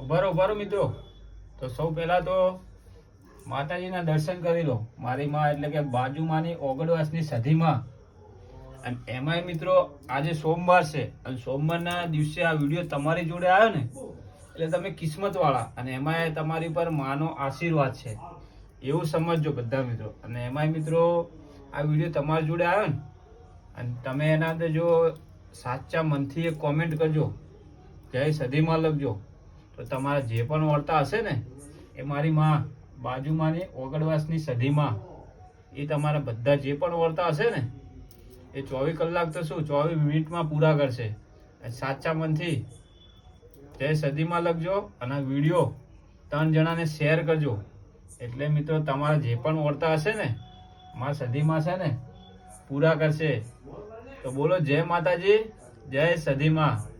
ઉભારો ઉભારો મિત્રો. તો સૌ પહેલાં તો માતાજીના દર્શન કરી લો. મારી માં એટલે કે બાજુમાંની ઓગણવાસની સધીમાં. અને એમાંય મિત્રો, આજે સોમવાર છે. અને સોમવારના દિવસે આ વીડિયો તમારી જોડે આવ્યો ને, એટલે તમે કિસ્મતવાળા. અને એમાંય તમારી પર માનો આશીર્વાદ છે. એવું સમજજો બધા મિત્રો. અને એમાંય મિત્રો, આ વીડિયો તમારી જોડે આવ્યો ને, અને તમે એના અંદર જો સાચા મનથી એક કોમેન્ટ કરજો. જય સદીમાં લખજો. તો તમારા જે પણ વર્તા હશે ને, એ મારી માં, બાજુમાંની ઓગણવાસની સધીમાં, એ તમારા બધા જે પણ વર્તા હશે ને, એ ચોવીસ કલાક તો શું, ચોવીસ મિનિટમાં પૂરા કરશે. સાચા મનથી જય સદીમાં લખજો અને વીડિયો ત્રણ જણાને શેર કરજો. એટલે મિત્રો, તમારા જે પણ વર્તા હશે ને માં સધીમાં છે ને, પૂરા કરશે. તો બોલો, જય માતાજી, જય સધીમાં.